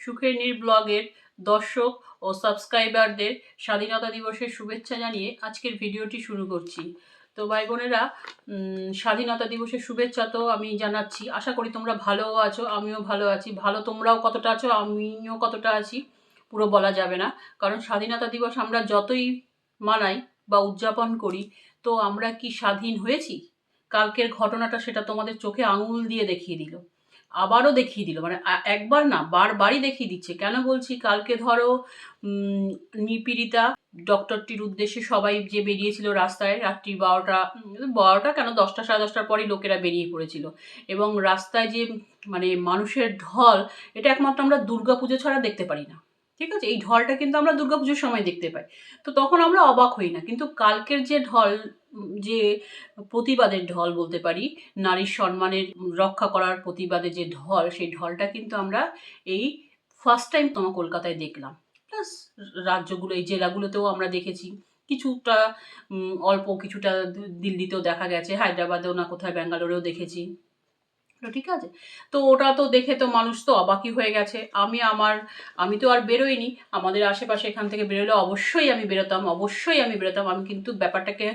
সুখের নীর ব্লগের দর্শক ও সাবস্ক্রাইবারদের স্বাধীনতা দিবসের শুভেচ্ছা জানিয়ে আজকের ভিডিওটি শুরু করছি। তো ভাই বোনেরা স্বাধীনতা দিবসের শুভেচ্ছা তো আমি জানাচ্ছি। আশা করি তোমরা ভালো আছো, আমিও ভালো আছি। ভালো তোমরাও কতটা আছো, আমিও কতটা আছি, পুরো বলা যাবে না। কারণ স্বাধীনতা দিবস আমরা যতই মানাই বা উদযাপন করি, তো আমরা কি স্বাধীন হয়েছি? কালকের ঘটনাটা সেটা তোমাদের চোখে আঙুল দিয়ে দেখিয়ে দিল। আবারও দেখিয়ে দিল। মানে একবার না, বারবারই দেখিয়ে দিচ্ছে। কেন বলছি? কালকে ধরো নিপীড়িতা ডক্টরটির উদ্দেশ্যে সবাই যে বেরিয়েছিল রাস্তায়, রাত্রি বারোটা বারোটা কেন? দশটা, সাড়ে দশটার পরই লোকেরা বেরিয়ে পড়েছিল। এবং রাস্তায় যে মানে মানুষের ঢল, এটা একমাত্র আমরা দুর্গাপুজো ছাড়া দেখতে পারি না। ঠিক আছে? এই ঢলটা কিন্তু আমরা দুর্গাপুজোর সময় দেখতে পাই। তো তখন আমরা অবাক হই না। কিন্তু কালকের যে ঢল যে প্রতিবাদের ঢল বলতে পারি, নারীর সম্মানের রক্ষা করার প্রতিবাদে যে ঢল, সেই ঢলটা কিন্তু আমরা এই ফার্স্ট টাইম তোমার কলকাতায় দেখলাম। প্লাস রাজ্যগুলো, এই জেলাগুলোতেও আমরা দেখেছি। কিছুটা অল্প কিছুটা দিল্লিতেও দেখা গেছে, হায়দ্রাবাদেও না কোথায়, ব্যাঙ্গালোরেও দেখেছি। তো ঠিক আছে? তো ওটা তো দেখে তো মানুষ তো অবাকি হয়ে গেছে। আমি আমার, আমি তো আর বেরোইনি। আমাদের আশেপাশে এখান থেকে বেরোলে অবশ্যই আমি বেরোতাম, অবশ্যই আমি বেরোতাম। আমি কিন্তু ব্যাপারটাকে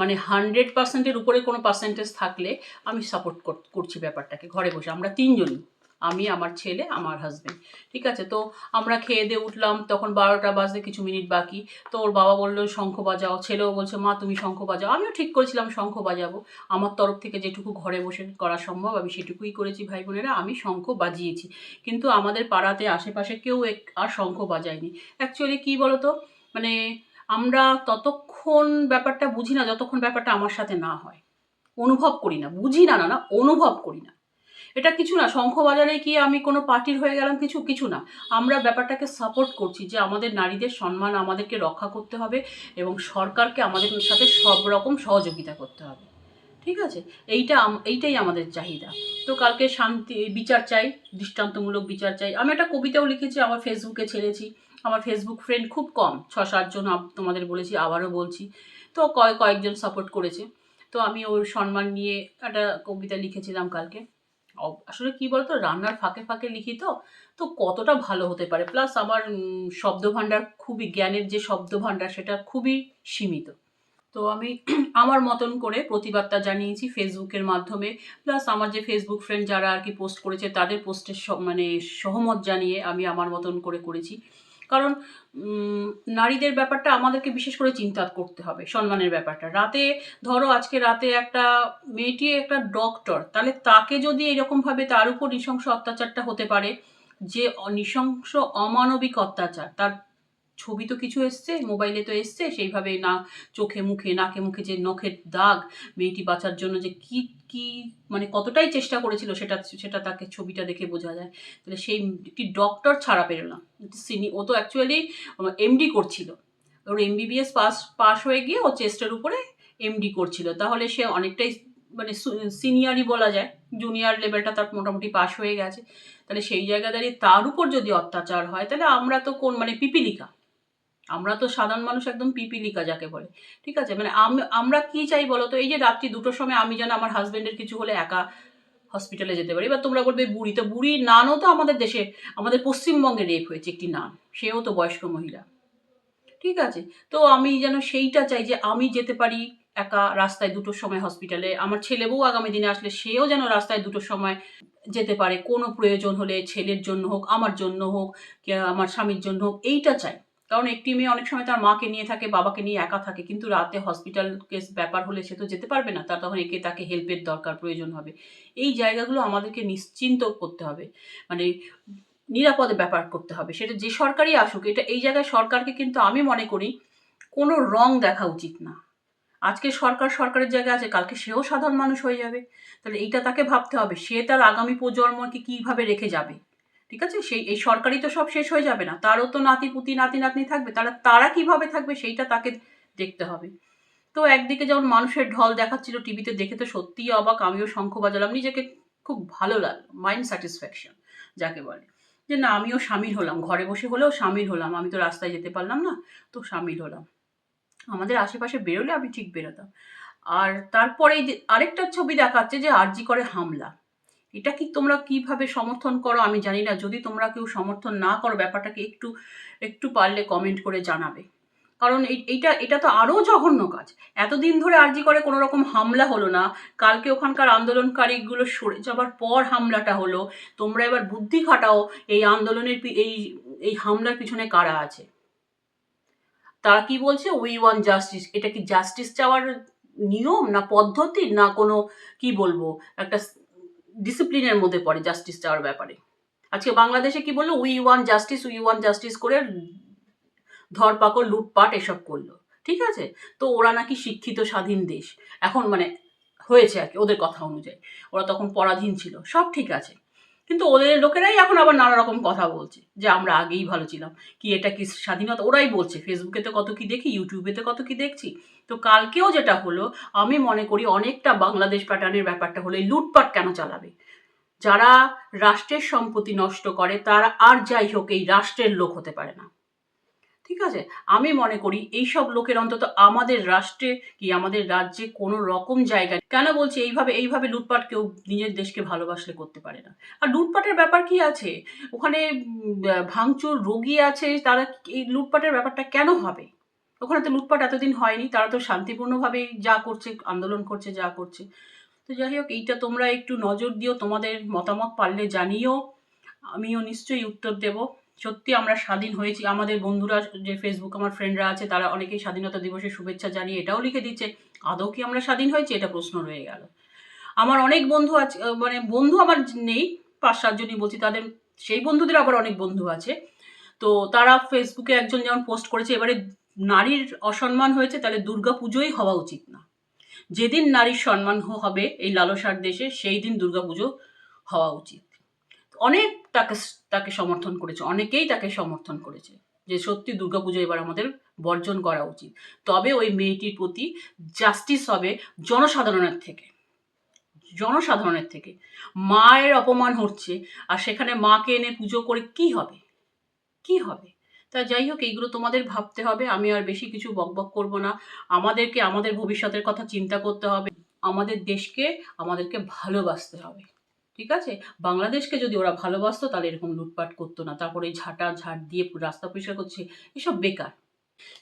মানে হান্ড্রেড পার্সেন্টের উপরে কোনো পার্সেন্টেজ থাকলে আমি সাপোর্ট করছি ব্যাপারটাকে। ঘরে বসে আমরা তিনজনই। আমি, আমার ছেলে, আমার হাজবেন্ড ঠিক আছে? তো আমরা খেয়ে দিয়ে উঠলাম, তখন বারোটা বাজতে কিছু মিনিট বাকি। তো ওর বাবা বলল, শঙ্খ বাজাও। ছেলেও বলছে, মা, তুমি শঙ্খ বাজাও। আমিও ঠিক করেছিলাম, শঙ্খ বাজাবো। আমার তরফ থেকে যেটুকু ঘরে বসে করা সম্ভব, আমি সেটুকুই করেছি, ভাই বোনেরা, আমি শঙ্খ বাজিয়েছি। কিন্তু আমাদের পাড়াতে আশেপাশে কেউ আর শঙ্খ বাজায়নি। অ্যাকচুয়ালি কী বলতো? মানে আমরা ততক্ষণ ব্যাপারটা বুঝি না, যতক্ষণ ব্যাপারটা আমার সাথে না হয়। অনুভব করি না, বুঝি না না, অনুভব করি না। এটা কিছু না, শঙ্খবাজারে কি আমি কোনো পার্টির হয়ে গেলাম কিছু কিছু না। আমরা ব্যাপারটাকে সাপোর্ট করছি যে আমাদের নারীদের সম্মান আমাদেরকে রক্ষা করতে হবে এবং সরকারকে আমাদের সাথে সব রকম সহযোগিতা করতে হবে। ঠিক আছে? এইটা এইটাই আমাদের চাহিদা। তো কালকে শান্তি বিচার চাই, দৃষ্টান্তমূলক বিচার চাই। আমি একটা কবিতাও লিখেছি, আমার ফেসবুকে ছেড়েছি। আমার ফেসবুক ফ্রেন্ড খুব কম ছ সাতজন তোমাদের বলেছি, আবারও বলছি। তো কয়েক কয়েকজন সাপোর্ট করেছে। তো আমি ওর সম্মান নিয়ে একটা কবিতা লিখেছিলাম কালকে। আসলে কি বলতো? রান্নার ফাঁকে ফাঁকে লিখি তো তো কতটা ভালো হতে পারে? প্লাস আমার শব্দ ভাণ্ডার খুবই, জ্ঞানের যে শব্দ ভাণ্ডার সেটা খুবই সীমিত। তো আমি আমার মতন করে প্রতিবাদটা জানিয়েছি ফেসবুকের মাধ্যমে। প্লাস আমার যে ফেসবুক ফ্রেন্ড যারা আর কি পোস্ট করেছে, তাদের পোস্টের মানে সহমত জানিয়ে আমি আমার মতন করে করেছি। কারণ নারীদের ব্যাপারটা আমাদেরকে বিশেষ করে চিন্তা করতে হবে, সম্মানের ব্যাপারটা। রাতে, ধরো আজকে রাতে একটা মেয়েটি একটা ডক্টর তাহলে তাকে যদি এরকমভাবে তার উপর নৃশংস অত্যাচারটা হতে পারে, যে নৃশংস অমানবিক অত্যাচার, তার ছবি তো কিছু এসছে, মোবাইলে তো এসছে, সেইভাবে না চোখে মুখে, নাকে মুখে যে নখের দাগ, মেয়েটি বাঁচার জন্য যে কি কি মানে কতটাই চেষ্টা করেছিল সেটা সেটা তাকে ছবিটা দেখে বোঝা যায়। তাহলে সেই একটি ডক্টর ছাড়া পেল না। সিনি, ও তো অ্যাকচুয়ালি এমডি করছিল। ওর এমবিবিএস পাস পাস হয়ে গিয়ে ও চেস্টের উপরে এমডি করছিল। তাহলে সে অনেকটাই মানে সিনিয়রই বলা যায়। জুনিয়র লেভেলটা তার মোটামুটি পাশ হয়ে গেছে। তাহলে সেই জায়গা দাঁড়িয়ে তার উপর যদি অত্যাচার হয়, তাহলে আমরা তো কোন মানে পিপিলিকা। আমরা তো সাধারণ মানুষ একদম পিপিলিকা যাকে বলে, ঠিক আছে? মানে আম- আমরা কি চাই বলো তো? এই যে রাত্রি দুটোর সময় আমি যেন আমার হাজবেন্ডের কিছু হলে একা হসপিটালে যেতে পারি। এবার তোমরা বলবে বুড়ি, তো বুড়ি নানও তো আমাদের দেশে, আমাদের পশ্চিমবঙ্গে রেপ হয়েছে একটি নান, সেও তো বয়স্ক মহিলা, ঠিক আছে? তো আমি যেন সেইটা চাই যে আমি যেতে পারি একা রাস্তায় দুটোর সময় হসপিটালে আমার ছেলে বউ আগামী দিনে আসলে সেও যেন রাস্তায় দুটোর সময় যেতে পারে। কোনো প্রয়োজন হলে ছেলের জন্য হোক, আমার জন্য হোক আমার স্বামীর জন্য হোক, এইটা চাই। কারণ একটি মেয়ে অনেক সময় তার মাকে নিয়ে থাকে, বাবাকে নিয়ে একা থাকে, কিন্তু রাতে হসপিটাল কেস ব্যাপার হলে সে তো যেতে পারবে না তার তখন একে তাকে হেল্পের দরকার, প্রয়োজন হবে। এই জায়গাগুলো আমাদেরকে নিশ্চিন্ত করতে হবে মানে নিরাপদে ব্যাপার করতে হবে। সেটা যে সরকারই আসুক, এটা এই জায়গায় সরকারকে কিন্তু আমি মনে করি কোনো রং দেখা উচিত না। আজকে সরকার সরকারের জায়গায় আছে, কালকে সেও সাধারণ মানুষ হয়ে যাবে। তাহলে এইটা তাকে ভাবতে হবে, সে তার আগামী প্রজন্মকে কীভাবে রেখে যাবে? ঠিক আছে? সেই, এই সরকারি তো সব শেষ হয়ে যাবে না। তারও তো নাতি, পুতি, নাতি, নাতনি থাকবে। তারা তারা কীভাবে থাকবে সেইটা তাকে দেখতে হবে। তো একদিকে যেমন মানুষের ঢল দেখাচ্ছিল টিভিতে দেখে তো সত্যিই অবাক, আমিও শঙ্খ বাজালাম। নিজেকে খুব ভালো লাগল মাইন্ড স্যাটিসফ্যাকশন যাকে বলে। যে না, আমিও সামিল হলাম। ঘরে বসে হলেও সামিল হলাম। আমি তো রাস্তায় যেতে পারলাম না, তো সামিল হলাম। আমাদের আশেপাশে বেরোলে আমি ঠিক বেরোতাম। আর তারপরে আরেকটা ছবি দেখাচ্ছে যে আরজি করে হামলা। এটা কি তোমরা কীভাবে সমর্থন করো? আমি জানি না। যদি তোমরা কেউ সমর্থন না করো, ব্যাপারটাকে একটু একটু পারলে কমেন্ট করে জানাবে। কারণ এই- এইটা, এটা তো আরও জঘন্য কাজ। এতদিন ধরে আরজি করে কোনো রকম হামলা হলো না। কালকে ওখানকার আন্দোলনকারীগুলো সরে যাবার পর হামলাটা হলো। তোমরা এবার বুদ্ধি খাটাও এই আন্দোলনের এই এই হামলার পিছনে কারা আছে। তারা কি বলছে? উই ওয়ান জাস্টিস এটা কি জাস্টিস চাওয়ার নিয়ম না পদ্ধতি না কোনো, কি বলব? একটা ডিসিপ্লিনের মধ্যে পড়ে জাস্টিস চাওয়ার ব্যাপারে। আজকে বাংলাদেশে কি বলল? We want justice we want justice করে ধরপাকড়, লুটপাট এসব করল। ঠিক আছে? তো ওরা নাকি শিক্ষিত স্বাধীন দেশ। এখন মানে হয়েছে আর কি ওদের কথা অনুযায়ী। ওরা তখন পরাধীন ছিল। সব ঠিক আছে। কিন্তু ওদের লোকেরাই এখন আবার নানা রকম কথা বলছে যে আমরা আগেই ভালো ছিলাম। কি এটা কি স্বাধীনতা? ওরাই বলছে। ফেসবুকে তো কত কি দেখি? ইউটিউবে তো কত কি দেখছি? তো কালকেও যেটা হলো, আমি মনে করি অনেকটা বাংলাদেশ প্যাটার্নের ব্যাপারটা হলো এই লুটপাট কেন চালাবে? যারা রাষ্ট্রের সম্পত্তি নষ্ট করে, তারা আর যাই হোক এই রাষ্ট্রের লোক হতে পারে না। ঠিক আছে? আমি মনে করি এইসব লোকের অন্তত আমাদের রাষ্ট্রে কি আমাদের রাজ্যে কোনো রকম জায়গায় কেন বলছি এইভাবে এইভাবে লুটপাট কেউ নিজের দেশকে ভালোবাসলে করতে পারে না। আর লুটপাটের ব্যাপার কি আছে? ওখানে ভাঙচুর রোগী আছে, তারা এই লুটপাটের ব্যাপারটা কেন হবে? ওখানে তো লুটপাট এতদিন হয়নি, তারা তো শান্তিপূর্ণভাবেই যা করছে, আন্দোলন করছে, যা করছে। তো যাই হোক, এইটা তোমরা একটু নজর দিও, তোমাদের মতামত পারলে জানিও, আমিও নিশ্চয়ই উত্তর দেব। সত্যি আমরা স্বাধীন হয়েছি, আমাদের বন্ধুরা, যে ফেসবুক আমার ফ্রেন্ডরা আছে, তারা অনেকেই স্বাধীনতা দিবসের শুভেচ্ছা জানিয়ে এটাও লিখে দিচ্ছে, আদৌ কি আমরা স্বাধীন হয়েছি? এটা প্রশ্ন রয়ে গেল। আমার অনেক বন্ধু আছে মানে বন্ধু আমার নেই, পাঁচ সাতজনই বলছি, তাদের, সেই বন্ধুদের আবার অনেক বন্ধু আছে। তো তারা ফেসবুকে একজন যেমন পোস্ট করেছে, এবারে নারীর অসম্মান হয়েছে, তাহলে দুর্গা পুজোই হওয়া উচিত না। যেদিন নারীর সম্মান হবে এই লালসার দেশে, সেই দিন দুর্গা পুজো হওয়া উচিত। অনেক তাকে তাকে সমর্থন করেছে, অনেকেই তাকে সমর্থন করেছে যে সত্যি দুর্গাপুজো এবার আমাদের বর্জন করা উচিত। তবে ওই মেয়েটির প্রতি জাস্টিস হবে জনসাধারণের থেকে। জনসাধারণের থেকে। মায়ের অপমান হচ্ছে, আর সেখানে মাকে এনে পুজো করে কি হবে? কি হবে? তা যাই হোক, এইগুলো তোমাদের ভাবতে হবে। আমি আর বেশি কিছু বকবক করব না। আমাদেরকে আমাদের ভবিষ্যতের কথা চিন্তা করতে হবে। আমাদের দেশকে আমাদেরকে ভালোবাসতে হবে। ঠিক আছে? বাংলাদেশকে যদি ওরা ভালোবাসতো, তাহলে এরকম লুটপাট করতো না। তারপরে ঝাঁটা, ঝাঁট দিয়ে রাস্তা পরিষ্কার করছে। এসব বেকার।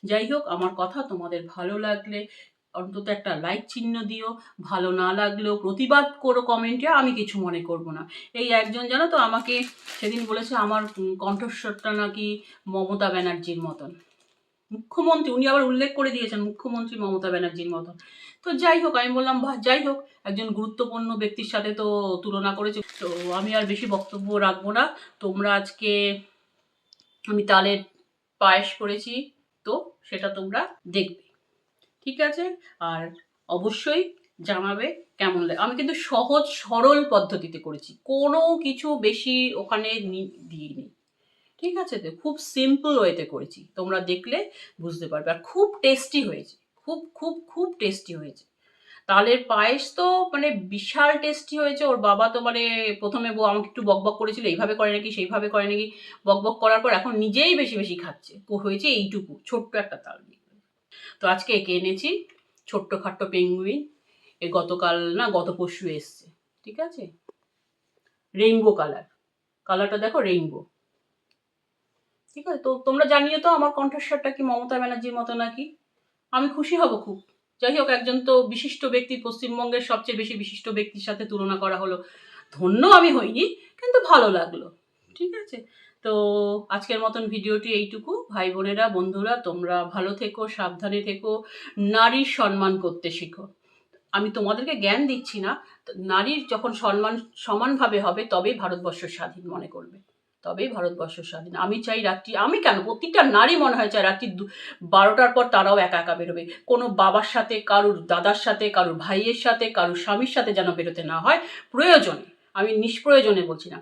যাই হোক, আমার কথা তোমাদের ভালো লাগলে অন্তত একটা লাইক চিহ্ন দিও। ভালো না লাগলেও প্রতিবাদ করো কমেন্টে আমি কিছু মনে করব না। এই একজন জানো তো আমাকে সেদিন বলেছে আমার কণ্ঠস্বরটা নাকি মমতা ব্যানার্জির মতন। মুখ্যমন্ত্রী, উনি আবার উল্লেখ করে দিয়েছেন মুখ্যমন্ত্রী মমতা ব্যানার্জির মতন। তো যাই হোক, আমি বললাম যাই হোক, একজন গুরুত্বপূর্ণ ব্যক্তির সাথে তো তুলনা করেছে। তো আমি আর বেশি বক্তব্য রাখব না। তোমরা আজকে আমি তালের পায়েস করেছি, তো সেটা তোমরা দেখবে। ঠিক আছে? আর অবশ্যই জানাবে কেমন লাগে। আমি কিন্তু সহজ, সরল পদ্ধতিতে করেছি। কোনো কিছু বেশি ওখানে দিইনি। ঠিক আছে? তো খুব সিম্পল ওয়েতে করেছি। তোমরা দেখলে বুঝতে পারবে। আর খুব টেস্টি হয়েছে। খুব খুব খুব টেস্টি হয়েছে। তালের পায়েস তো মানে বিশাল টেস্টি হয়েছে। ওর বাবা তো মানে প্রথমে বউ আমাকে একটু বকবক করেছিল, এইভাবে করে নাকি, সেইভাবে করে নাকি? বকবক করার পর এখন নিজেই বেশি বেশি খাচ্ছে। হয়েছে এইটুকু। ছোট্ট একটা তাল তো আজকে একে এনেছি ছোট্ট খাট্ট পেঙ্গুইন। এ গতকাল না, গত পরশু এসছে, ঠিক আছে? রেইনবো কালার কালারটা দেখো রেইনবো ঠিক আছে? তো তোমরা জানিয়ে তো আমার কণ্ঠস্বরটা কি মমতা ব্যানার্জির মতো নাকি? আমি খুশি হব খুব। যাই হোক, একজন তো বিশিষ্ট ব্যক্তি, পশ্চিমবঙ্গের সবচেয়ে বেশি বিশিষ্ট ব্যক্তির সাথে তুলনা করা হলো। ধন্য আমি হইনি, কিন্তু ভালো লাগল, ঠিক আছে? তো আজকের মতন ভিডিওটি এইটুকু। ভাই বোনেরা, বন্ধুরা, তোমরা ভালো থেকো, সাবধানে থেকো, নারীর সম্মান করতে শিখো। আমি তোমাদেরকে জ্ঞান দিচ্ছি না নারীর যখন সম্মান, সমানভাবে হবে তবেই ভারতবর্ষ স্বাধীন মনে করবে। তবেই ভারতবর্ষ স্বাধীন। আমি চাই রাত্রি, আমি কেন? প্রত্যেকটা নারী মনে হয় চাই রাত্রি বারোটার পর তারাও একা একা বেরোবে। কোনো বাবার সাথে, কারুর দাদার সাথে, কারুর ভাইয়ের সাথে, কারুর স্বামীর সাথে যেন বেরোতে না হয়, প্রয়োজনে, আমি নিষ্প্রয়োজনে বলছি না,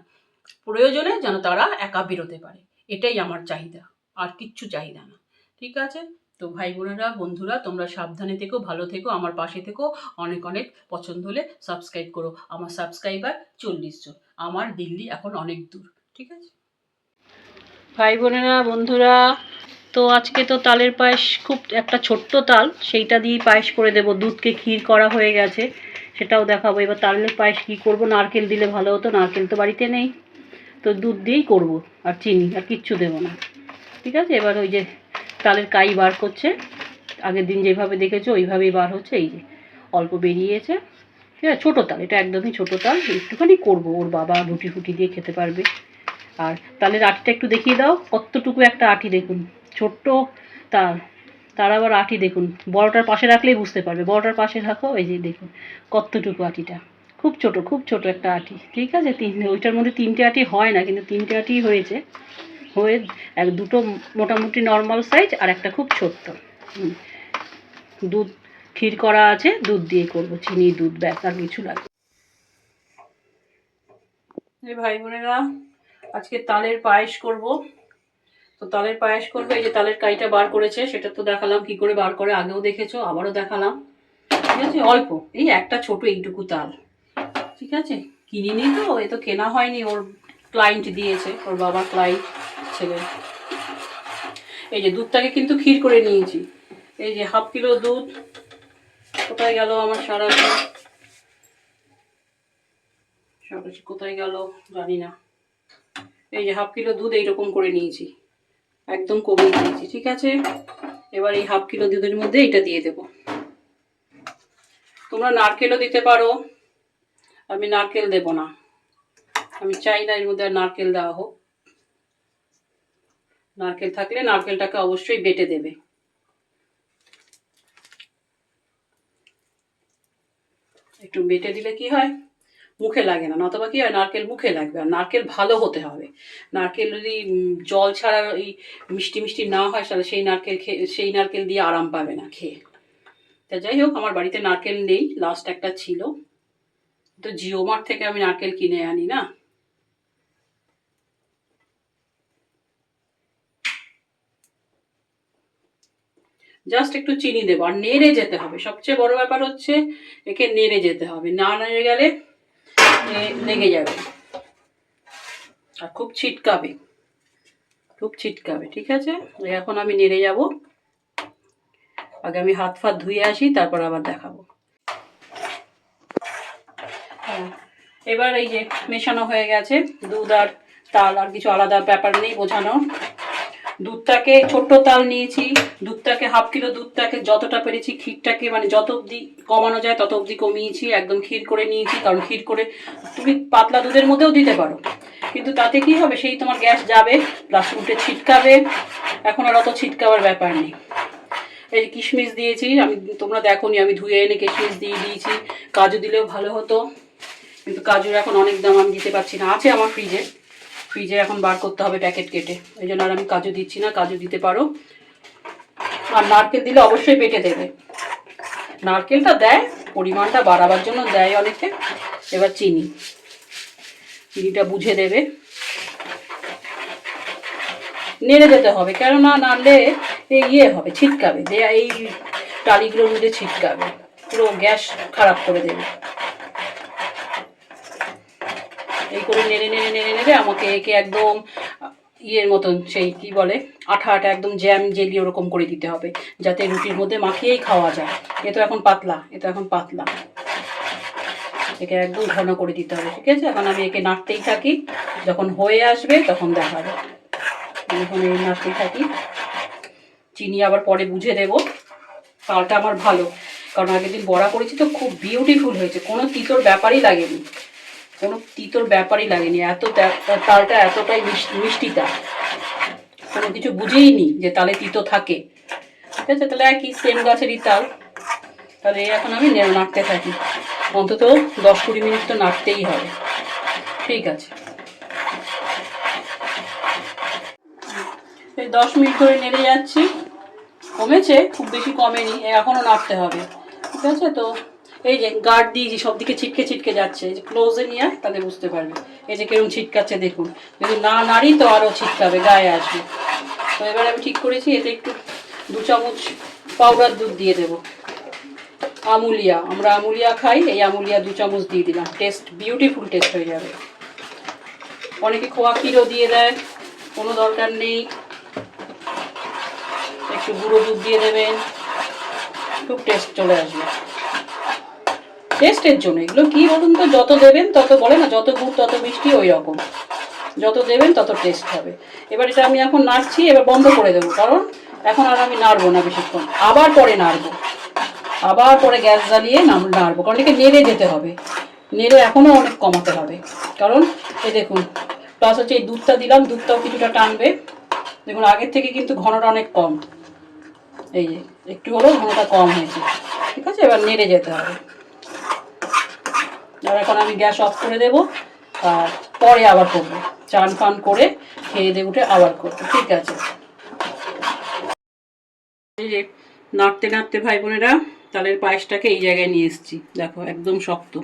প্রয়োজনে যেন তারা একা বেরোতে পারে। এটাই আমার চাহিদা, আর কিচ্ছু চাহিদা না। ঠিক আছে? তো ভাই বোনেরা, বন্ধুরা, তোমরা সাবধানে থেকো, ভালো থেকো, আমার পাশে থেকো। অনেক অনেক পছন্দ হলে সাবস্ক্রাইব করো। আমার সাবস্ক্রাইবার চল্লিশ জন। আমার দিল্লি এখন অনেক দূর, ঠিক আছে? ভাই বোনেরা, বন্ধুরা, তো আজকে তো তালের পায়েস খুব একটা ছোট্ট তাল, সেইটা দিয়েই পায়েস করে দেব। দুধকে ক্ষীর করা হয়ে গেছে, সেটাও দেখাবো। এবার তালের পায়েস কী করব? নারকেল দিলে ভালো হতো, নারকেল তো বাড়িতে নেই। তো দুধ দিয়েই করব, আর চিনি, আর কিচ্ছু দেবো না। ঠিক আছে? এবার ওই যে তালের কাই বার করছে। আগের দিন যেভাবে দেখেছ, ওইভাবেই বার হচ্ছে। এই যে অল্প বেরিয়েছে। ঠিক আছে, ছোটো তাল, এটা একদমই ছোটো তাল। একটুখানি করব, ওর বাবা রুটি ফুটি দিয়ে খেতে পারবে। আর তালের আটিটা একটু দেখিয়ে দাও, কতটুকু একটা আটি দেখুন। ছোট্ট তাল, তার আবার আটি দেখুন। বড়টার পাশে রাখলেই বুঝতে পারবে। বড়টার পাশে রাখো, এই যে দেখুন কতটুকু আটিটা। খুব ছোট খুব ছোট একটা আটি। ঠিক আছে, তিন, ওইটার মধ্যে তিনটে আটি হয় না, কিন্তু তিনটে আটি হয়েছে। হয়ে এক দুটো মোটামুটি নর্মাল সাইজ আর একটা খুব ছোট্ট। দুধ ক্ষীর করা আছে, দুধ দিয়ে করব, চিনি, দুধ, ব্যাস, আর কিছু লাগবে। ভাই বোনেরা, আজকে তালের পায়েস করব। তো তালের পায়েস করব, এই যে তালের কাইটা বার করেছে, সেটা তো দেখালাম, কি করে বার করে আগেও দেখেছ, আবারও দেখালাম। ঠিক আছে, অল্প, এই একটা ছোট এইটুকু তাল। ঠিক আছে? কিনিনি তো, এ তো কেনা হয়নি, ওর ক্লায়েন্ট দিয়েছে, ওর বাবা ক্লায়েন্ট ছেলে। এই যে দুধটাকে কিন্তু ক্ষীর করে নিয়েছি। এই যে হাফ কিলো দুধ, কোথায় গেল আমার সারা সারা কোথায় গেল জানি না। এই যে হাফ কিলো দুধ এইরকম করে নিয়েছি। একদম কমিয়ে দিয়েছি ঠিক আছে? এবার এই হাফ কিলো দুধের মধ্যে এটা দিয়ে দেব। তোমরা নারকেলও দিতে পারো। আমি নারকেল দেব না। আমি চাই না এর মধ্যে আর নারকেল দেওয়া হোক। নারকেল থাকলে নারকেলটাকে অবশ্যই বেটে দেবে। একটু বেটে দিলে কি হয়? মুখে লাগে না নতবা কি হয়? নারকেল মুখে লাগবে আর নারকেল ভালো হতে হবে। নারকেল যদি জল ছাড়া এই মিষ্টি মিষ্টি না হয়, তাহলে সেই নারকেল খেয়ে সেই নারকেল দিয়ে আরাম পাবে না খেয়ে। তা যাই হোক, আমার বাড়িতে নারকেল নেই লাস্ট একটা ছিল। তো জিও মার্ট থেকে আমি নারকেল কিনে আনি না। জাস্ট একটু চিনি দেবো। আর নেড়ে যেতে হবে। সবচেয়ে বড় ব্যাপার হচ্ছে একে নেড়ে যেতে হবে। না নেড়ে গেলে লেগে যাবে। আর খুব ছিটকাবে। খুব ছিটকাবে ঠিক আছে? এখন আমি নেড়ে যাব। আগে আমি হাত ফাত ধুয়ে আসি তারপর আবার দেখাবো। হ্যাঁ, এবার এই যে মেশানো হয়ে গেছে। দুধ আর তাল আর কিছু আলাদা ব্যাপার নেই বোঝানো। দুধটাকে ছোট্ট তাল নিয়েছি, দুধটাকে হাফ কিলো দুধটাকে যতটা পেরেছি ক্ষীরটাকে মানে যত অবধি কমানো যায় তত অবধি কমিয়েছি, একদম ক্ষীর করে নিয়েছি, কারণ ক্ষীর করে তুমি পাতলা দুধের মধ্যেও দিতে পারো। কিন্তু তাতে কি হবে? সেই তোমার গ্যাস যাবে প্লাস উঠে ছিটকাবে। এখন আর অত ছিটকাবার ব্যাপার নেই। এই কিশমিশ দিয়েছি, আমি, তোমরা দেখোনি, আমি ধুয়ে এনে কিশমিশ দিয়ে দিয়েছি। কাজু দিলেও ভালো হতো। কিন্তু কাজুর এখন অনেক দাম, আমি দিতে পারছি না। আছে আমার ফ্রিজে ফ্রিজে এখন বার করতে হবে প্যাকেট কেটে। এই জন্য আর আমি কাজু দিচ্ছি না, কাজু দিতে পারো। আর নারকেল দিলে অবশ্যই বেটে দেবে। নারকেলটা দেয়, পরিমাণটা বাড়াবার জন্য দেয় অনেকে। এবার চিনি। চিনিটা বুঝে দেবে। নেড়ে যেতে হবে, কেননা নাড়লে এই ইয়ে হবে, ছিটকাবে। যে এই টালিগুলোর মধ্যে ছিটকাবে। পুরো গ্যাস খারাপ করে দেবে। এই করে নেড়ে নেড়ে নেড়ে নেড়ে আমাকে একে একদম, ইয়ের মতন সেই কি বলে আঠা আঠা একদম জ্যাম জেলি ওরকম করে দিতে হবে, যাতে রুটির মধ্যে মাখিয়েই খাওয়া যায়। এ তো এখন পাতলা, এ তো এখন পাতলা। একে একদম ঘন করে দিতে হবে, ঠিক আছে? এখন আমি একে নাড়তেই থাকি, যখন হয়ে আসবে তখন দেখাবো। এখন এই নাড়তেই থাকি। চিনি আবার পরে বুঝে দেবো। তালটা আমার ভালো। কারণ আগের দিন বড়া করেছি তো খুব বিউটিফুল হয়েছে। কোনো তিতোর ব্যাপারই লাগেনি। কোনো তিতোর ব্যাপারই লাগেনি, এত তালটা এতটাই মিষ্টি মিষ্টি তাল কোনো কিছু বুঝেই নি যে তালে তিতো থাকে। ঠিক আছে, তাহলে একই সেম গাছেরই তাল। তাহলে এখন আমি নাড়তে থাকি। অন্তত দশ কুড়ি মিনিট তো নাড়তেই হবে। ঠিক আছে। এই দশ মিনিট ধরে নেড়ে যাচ্ছি। কমেছে, খুব বেশি কমেনি এখনও নাড়তে হবে। ঠিক আছে, তো এই যে গার্ড দিয়েছি সব দিকে ছিটকে ছিটকে যাচ্ছে, এই যে ক্লোজে নিয়ে তাহলে বুঝতে পারবে। এই যে কেরম ছিটকাচ্ছে, দেখুন। যদি না নাড়ি, তো আরও ছিটকাবে, গায়ে আসবে। তো এবার আমি ঠিক করেছি, এতে একটু দু চামচ পাউডার দুধ দিয়ে দেবো। আমুলিয়া, আমরা আমুলিয়া খাই, এই আমুলিয়া দু চামচ দিয়ে দিলাম। টেস্ট বিউটিফুল টেস্ট হয়ে যাবে। অনেকে খোয়া ক্ষীরও দিয়ে দেয়, কোনো দরকার নেই। একটু গুঁড়ো দুধ দিয়ে দেবেন, খুব টেস্ট চলে আসবে। টেস্টের জন্য। এগুলো কি বলুন তো? যত দেবেন তত বলে না, যত গুড় তত মিষ্টি, ওই রকম। যত দেবেন তত টেস্ট হবে। এবার এটা আমি এখন নাড়ছি, এবার বন্ধ করে দেবো। কারণ এখন আর আমি নাড়বো না বেশিক্ষণ। আবার পরে নাড়বো। আবার পরে গ্যাস জ্বালিয়ে নাম নাড়বো। কারণ একে নেড়ে যেতে হবে। নেড়ে এখনও অনেক কমাতে হবে। কারণ এ দেখুন প্লাস হচ্ছে এই দুধটা দিলাম, দুধটাও কিছুটা টানবে। দেখুন, আগের থেকে কিন্তু ঘনটা অনেক কম। এই যে, একটু হলেও ঘনটা কম হয়েছে। ঠিক আছে? এবার নেড়ে যেতে হবে। এবার এখন আমি গ্যাস অফ করে দেবো, আর পরে আবার করব। চান ফান করে খেয়ে দিয়ে উঠে আবার করব, ঠিক আছে? নাড়তে নাড়তে ভাই বোনেরা, তালের পায়েসটাকে এই জায়গায় নিয়ে এসেছি। দেখো, একদম শক্ত।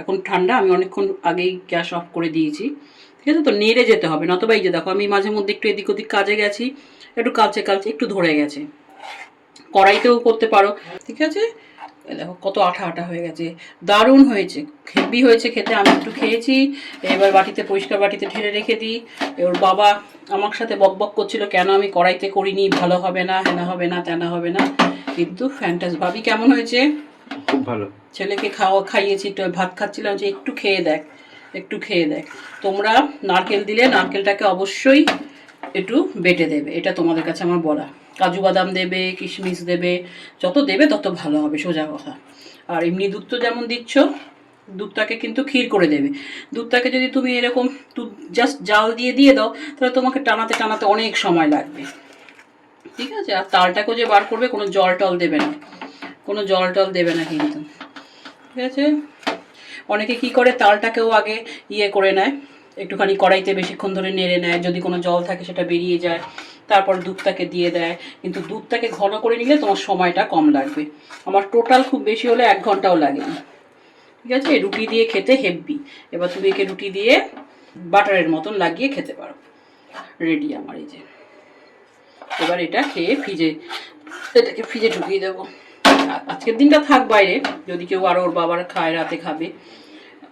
এখন ঠান্ডা, আমি অনেকক্ষণ আগেই গ্যাস অফ করে দিয়েছি। ঠিক আছে তো? নেড়ে যেতে হবে, নতবা এই যে দেখো, আমি মাঝে মধ্যে একটু এদিক ওদিক কাজে গেছি, একটু কালচে কালচে একটু ধরে গেছে। কড়াইতেও করতে পারো, ঠিক আছে? দেখো কত আঠা আঠা হয়ে গেছে। দারুণ হয়েছে। হেভি হয়েছে খেতে আমি একটু খেয়েছি। এবার বাটিতে পরিষ্কার বাটিতে ঢেলে রেখে দিই। এবার বাবা আমার সাথে বক বক করছিল কেন আমি কড়াইতে করিনি? ভালো হবে না হেনা হবে না তেনা হবে না। কিন্তু ফ্যান্টাস ভাবি কেমন হয়েছে? খুব ভালো। ছেলেকে খাওয়া খাইয়েছি একটু ভাত খাচ্ছিলাম যে একটু খেয়ে দেখ একটু খেয়ে দেখ। তোমরা নারকেল দিলে নারকেলটাকে অবশ্যই একটু বেটে দেবে এটা তোমাদের কাছে আমার বলা কাজু বাদাম দেবে, কিশমিশ দেবে, যত দেবে তত ভালো হবে, সোজা কথা। আর এমনি দুধ তো যেমন দিচ্ছ, দুধটাকে কিন্তু ক্ষীর করে দেবে। দুধটাকে যদি তুমি এরকম জাস্ট জাল দিয়ে দিয়ে দাও, তাহলে তোমাকে টানাতে টানাতে অনেক সময় লাগবে। ঠিক আছে? আর তালটাকেও যে বার করবে, কোনো জল টল দেবে না। কোনো জল টল দেবে না কিন্তু। ঠিক আছে? অনেকে কি করে, তালটাকেও আগে ইয়ে করে নেয়। একটুখানি কড়াইতে বেশিক্ষণ ধরে নেড়ে নেয়। যদি কোনো জল থাকে, সেটা বেরিয়ে যায়। তারপর দুধটাকে দিয়ে দেয়। কিন্তু দুধটাকে ঘন করে নিলে তোমার সময়টা কম লাগবে। আমার টোটাল খুব বেশি হলে এক ঘন্টাও লাগে ঠিক আছে? রুটি দিয়ে খেতে হেভি এবার তুমি একে রুটি দিয়ে বাটারের মতন লাগিয়ে খেতে পারো। রেডি আমার এই যে। এবার এটা খেয়ে ফ্রিজে, এটাকে ফ্রিজে ঢুকিয়ে দেবো। আজকের দিনটা থাক বাইরে। যদি কেউ আরও ওর বাবার খায়, রাতে খাবে।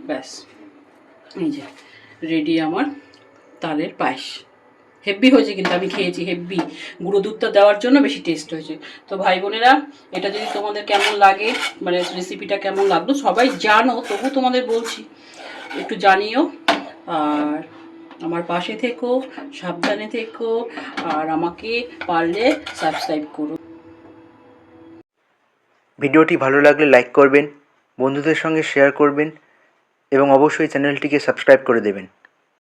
ব্যাস। এই যে রেডি আমার তালের পায়েস। হেব্বি হয়েছে কিন্তু, আমি খেয়েছি হেব্বি। গুঁড়ো দুধটা দেওয়ার জন্য বেশি টেস্ট হয়েছে। তো ভাই বোনেরা, এটা যদি তোমাদের কেমন লাগে মানে রেসিপিটা কেমন লাগল, সবাই জানো, তবু তোমাদের বলছি, একটু জানিও। আর আমার পাশে থেকো, সাবধানে থেকো, আর আমাকে পারলে সাবস্ক্রাইব করো। ভিডিওটি ভালো লাগলে লাইক করবেন, বন্ধুদের সঙ্গে শেয়ার করবেন, এবং অবশ্যই চ্যানেলটিকে সাবস্ক্রাইব করে দেবেন।